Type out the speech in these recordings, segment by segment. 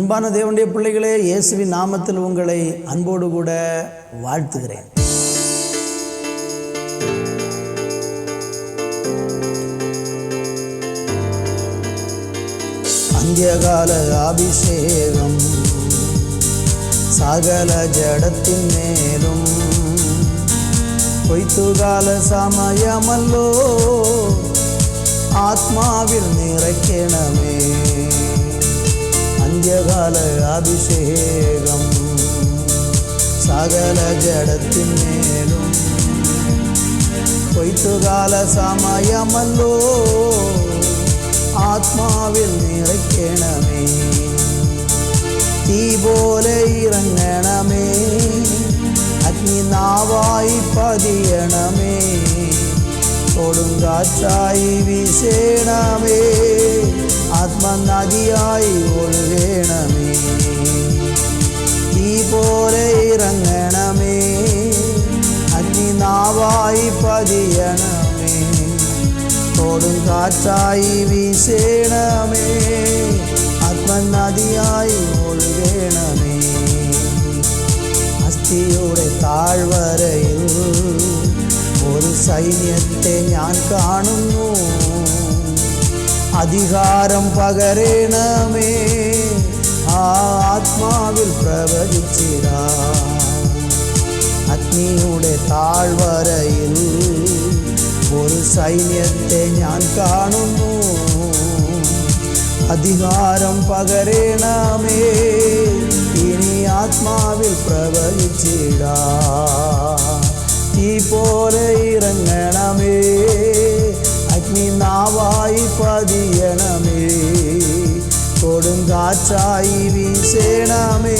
அன்பான தேவனுடைய பிள்ளைகளே இயேசுவின் நாமத்தில் உங்களை அன்போடு கூட வாழ்த்துகிறேன். அந்தியகால அபிஷேகம் சகல ஜடத்தின் மேலும் பொய்த்துகால சமயமல்லோ ஆத்மாவில் நிறைக்கணமே. அந்தியகால அபிஷேகம் சகல ஜடத்தின் மேலும் பொய்த்துகால சமயமல்லோ ஆத்மாவில் நிறைக்கணமே தீ போல இறங்கணமே அக்னி நாவாய் பதியணமே ആത്മനദിയായി ഒഴുകണമേ. ഈ പോലെ ഇറങ്ങണമേ. അഗ്നിനാവായി പതിയണമേ. തോടും കാറ്റായി വീശേണമേ. ആത്മനദിയായി ഒഴുകണമേ. അസ്ഥിയുടെ താഴ്വരയിൽ ഒരു സൈന്യത്തെ ഞാൻ കാണുന്നു. അധികാരം പകരണമേ. ആത്മാവിൽ പ്രവചിച്ചിടാ. അഗ്നിയുടെ താഴ്വരയിൽ ഒരു സൈന്യത്തെ ഞാൻ കാണുന്നു. അധികാരം പകരണമേ. ഇനി ആത്മാവിൽ പ്രവചിച്ചിടാ. காற்றாய் வீசேனாமே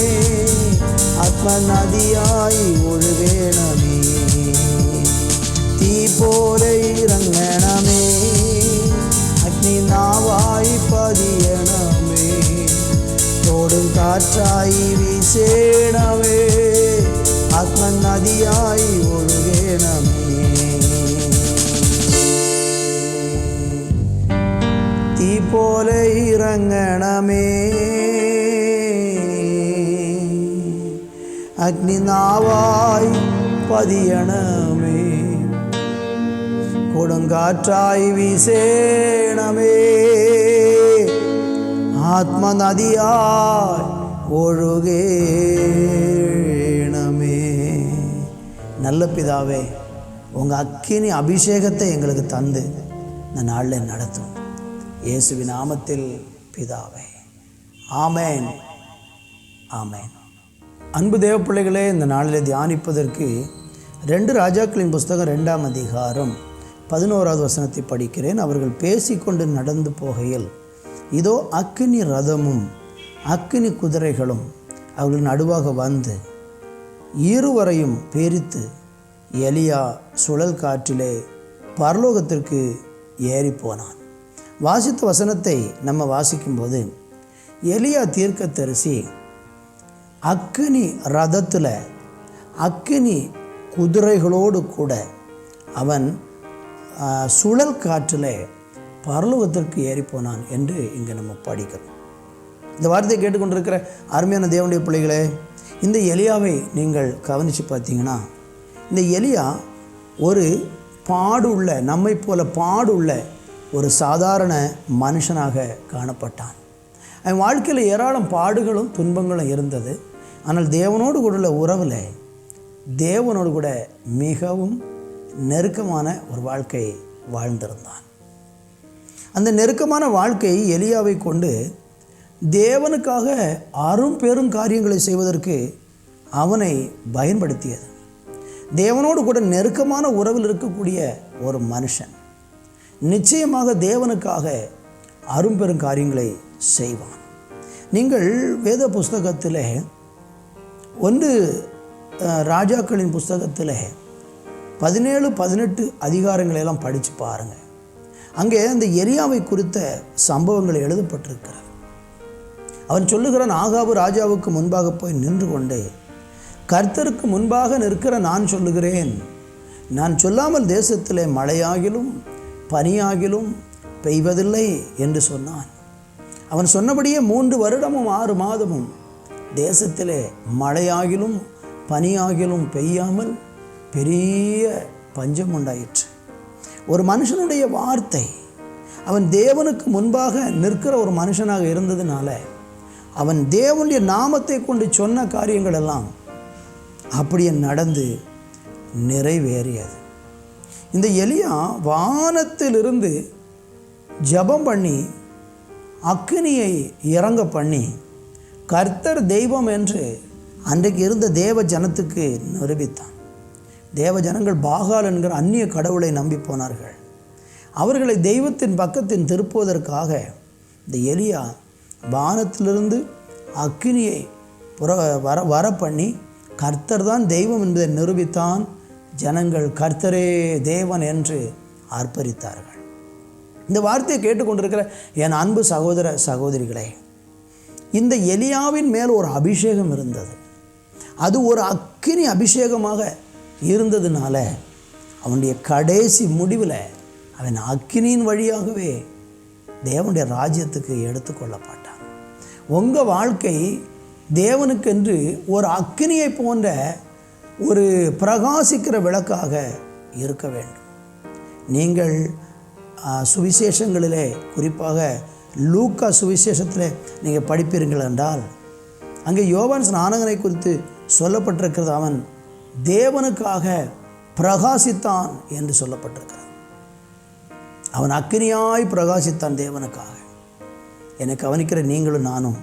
ஆத்ம நதியாய் ஒழுவேணமே தீ போல இறங்கணமே. அக்னி நாவாய் பதியணமே. தோடும் காற்றாய் வீசேனவே ஆத்ம நதியாய் ஒழுகே പോലെ ഇറങ്ങണമേ അഗ്നിനാവായി പതിയണമേ കൊടുങ്കാറ്റായി വീശേണമേ ആത്മനദിയായി ஒழுகேணமே நல்ல பிதாவே உங்கள் அக்கினி அபிஷேகத்தை எங்களுக்கு தந்து இந்த நாளில் நடத்தும் இயேசுவின் நாமத்தில் பிதாவே. ஆமேன். ஆமேன். அன்பு தேவ பிள்ளைகளே இந்த நாளில் தியானிப்பதற்கு ரெண்டு ராஜாக்களின் புஸ்தகம் ரெண்டாம் அதிகாரம் பதினோராவது வசனத்தை படிக்கிறேன். அவர்கள் பேசிக்கொண்டு நடந்து போகையில் இதோ அக்கினி ரதமும் அக்கினி குதிரைகளும் அவர்கள் நடுவாக வந்து இருவரையும் பேரித்து எலியா சுழல் காற்றிலே பரலோகத்திற்கு ஏறி போனான் வாசித்த வசனத்தை நம்ம வாசிக்கும்போது எலியா தீர்க்கதரிசி அக்கினி ரதத்தில் அக்கினி குதிரைகளோடு கூட அவன் சுழல் காற்றில் பரலோகத்திற்கு ஏறிப்போனான் என்று இங்கே நம்ம படிக்கிறோம். இந்த வார்த்தையை கேட்டுக்கொண்டிருக்கிற அருமையான தேவனுடைய பிள்ளைகளே இந்த எலியாவை நீங்கள் கவனித்து பார்த்தீங்கன்னா இந்த எலியா ஒரு பாடுள்ள நம்மை போல பாடுள்ள ஒரு சாதாரண மனுஷனாக காணப்பட்டான். அவன் வாழ்க்கையில் ஏராளம் பாடுகளும் துன்பங்களும் இருந்தது. ஆனால் தேவனோடு கூட உள்ள உறவில் தேவனோடு கூட மிகவும் நெருக்கமான ஒரு வாழ்க்கை வாழ்ந்திருந்தான். அந்த நெருக்கமான வாழ்க்கை எலியாவை கொண்டு தேவனுக்காக அரும் பெரும் காரியங்களை செய்வதற்கு அவனை பயன்படுத்தியது. தேவனோடு கூட நெருக்கமான உறவில் இருக்கக்கூடிய ஒரு மனுஷன். நிச்சயமாக தேவனுக்காக அரும்பெரும் காரியங்களை செய்வான். நீங்கள் வேத புஸ்தகத்தில் ஒன்று ராஜாக்களின் புஸ்தகத்தில் பதினேழு பதினெட்டு அதிகாரங்களை எல்லாம் படித்து பாருங்கள் அங்கே அந்த எரியாவை குறித்த சம்பவங்கள் எழுதப்பட்டிருக்கிறது. அவன் சொல்லுகிறான் ஆகாபு ராஜாவுக்கு முன்பாக போய் நின்று கொண்டு கர்த்தருக்கு முன்பாக நிற்கிற நான் சொல்லுகிறேன். நான் சொல்லாமல் தேசத்திலே மழையாகிலும் பனியாகிலும் பெய்வதில்லை என்று சொன்னான். அவன் சொன்னபடியே மூன்று வருடமும் ஆறு மாதமும் தேசத்திலே மழையாகிலும் பனியாகிலும் பெய்யாமல் பெரிய பஞ்சம் உண்டாயிற்று. ஒரு மனுஷனுடைய வார்த்தை அவன் தேவனுக்கு முன்பாக நிற்கிற ஒரு மனுஷனாக இருந்ததுனால அவன் தேவனுடைய நாமத்தை கொண்டு சொன்ன காரியங்கள் எல்லாம் அப்படியே நடந்து நிறைவேறியது. இந்த எலியா வானத்திலிருந்து ஜெபம் பண்ணி அக்கினியை இறங்க பண்ணி கர்த்தர் தெய்வம் என்று அன்றைக்கு இருந்த தேவ ஜனத்துக்கு நிரூபித்தான். தேவ ஜனங்கள் பாகால் என்கிற அந்நிய கடவுளை நம்பி போனார்கள். அவர்களை தெய்வத்தின் பக்கத்தின் திருப்புவதற்காக இந்த எலியா வானத்திலிருந்து அக்கினியை புற வர வர பண்ணி கர்த்தர் தான் தெய்வம் என்பதை நிரூபித்தான். ஜனங்கள் கர்த்தரே தேவன் என்று ஆர்ப்பரித்தார்கள். இந்த வார்த்தையை கேட்டுக்கொண்டிருக்கிற என் அன்பு சகோதர சகோதரிகளே இந்த எலியாவின் மேல் ஒரு அபிஷேகம் இருந்தது. அது ஒரு அக்கினி அபிஷேகமாக இருந்ததுனால அவனுடைய கடைசி முடிவில் அவன் அக்கினியின் வழியாகவே தேவனுடைய ராஜ்யத்துக்கு எடுத்துக்கொள்ளப்பட்டான். உங்கள் வாழ்க்கை தேவனுக்கென்று ஒரு அக்கினியை போன்ற ஒரு பிரகாசிக்கிற விளக்காக இருக்க வேண்டும். நீங்கள் சுவிசேஷங்களிலே குறிப்பாக லூக்கா சுவிசேஷத்தில் நீங்கள் படிப்பீர்கள் என்றால் அங்கே யோவான் ஸ்நானகனை குறித்து சொல்லப்பட்டிருக்கிறது. அவன் தேவனுக்காக பிரகாசித்தான் என்று சொல்லப்பட்டிருக்கிறது அவன் அக்கினியாய் பிரகாசித்தான் தேவனுக்காக. என்னை கவனிக்கிற நீங்களும் நானும்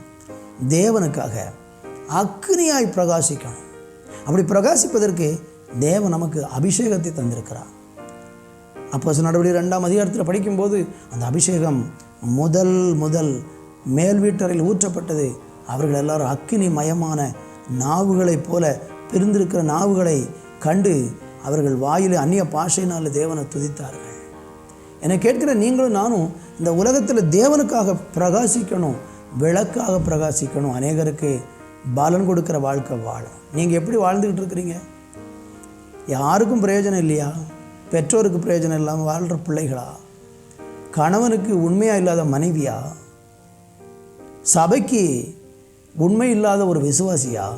தேவனுக்காக அக்னியாய் பிரகாசிக்கணும். அப்படி பிரகாசிப்பதற்கு தேவன் நமக்கு அபிஷேகத்தை தந்திருக்கிறார். அப்போ நடவடிக்கை ரெண்டாம் அதிகாரத்தில் படிக்கும்போது அந்த அபிஷேகம் முதல் முதல் மேல் வீட்டறையில் ஊற்றப்பட்டது. அவர்கள் எல்லாரும் அக்கினி மயமான நாவுகளைப் போல பிரிந்திருக்கிற நாவுகளை கண்டு அவர்கள் வாயில் அந்நிய பாஷையினால் தேவனை துதித்தார்கள். என்னை கேட்கிற நீங்களும் நானும் இந்த உலகத்தில் தேவனுக்காக பிரகாசிக்கணும் விளக்காக பிரகாசிக்கணும். அநேகருக்கு பலன் கொடுக்குற வாழ்க்கை வாழும். நீங்கள் எப்படி வாழ்ந்துக்கிட்டு இருக்கிறீங்க? யாருக்கும் பிரயோஜனம் இல்லையா? பெற்றோருக்கு பிரயோஜனம் இல்லாமல் வாழ்கிற பிள்ளைகளா? கணவனுக்கு உண்மையாக இல்லாத மனைவியா? சபைக்கு உண்மை இல்லாத ஒரு விசுவாசியா?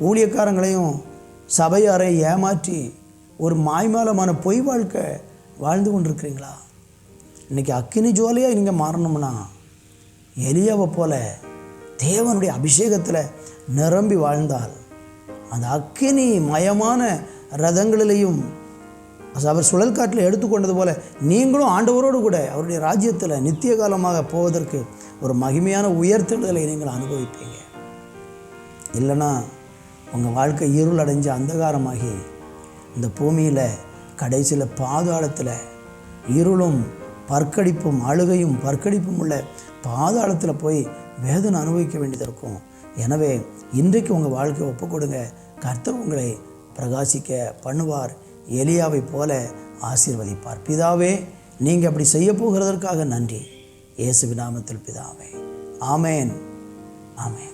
ஊழியக்காரங்களையும் சபையாரை ஏமாற்றி ஒரு மாய்மாலமான பொய் வாழ்க்கை வாழ்ந்து கொண்டிருக்கிறீங்களா? இன்றைக்கி அக்கினி ஜுவாலியாக நீங்கள் மாறணும்னா எலியாவை போல தேவனுடைய அபிஷேகத்தில் நிரம்பி வாழ்ந்தால் அந்த அக்கினி மயமான ரதங்களிலையும் அவர் சுழல் காட்டில் எடுத்துக்கொண்டது போல நீங்களும் ஆண்டவரோடு கூட அவருடைய ராஜ்யத்தில் நித்திய காலமாக போவதற்கு ஒரு மகிமையான உயர்த்தெடுதலை நீங்கள் அனுபவிப்பீங்க. இல்லைன்னா உங்கள் வாழ்க்கை இருள் அடைஞ்சு அந்தகாரமாகி இந்த பூமியில் கடைசியில் பாதாளத்தில் இருளும் பற்கடிப்பும் அழுகையும் பற்கடிப்பும் உள்ள பாதாளத்தில் போய் வேதனை அனுபவிக்க வேண்டியது இருக்கும். எனவே இன்றைக்கு உங்கள் வாழ்க்கையை ஒப்புக்கொடுங்க கர்த்தர் உங்களை பிரகாசிக்க பண்ணுவார். எலியாவை போல ஆசீர்வதிப்பார். பிதாவே நீங்கள் அப்படி செய்ய போகிறதற்காக நன்றி. இயேசு விநாமத்தில் பிதாவே. ஆமேன். ஆமேன்.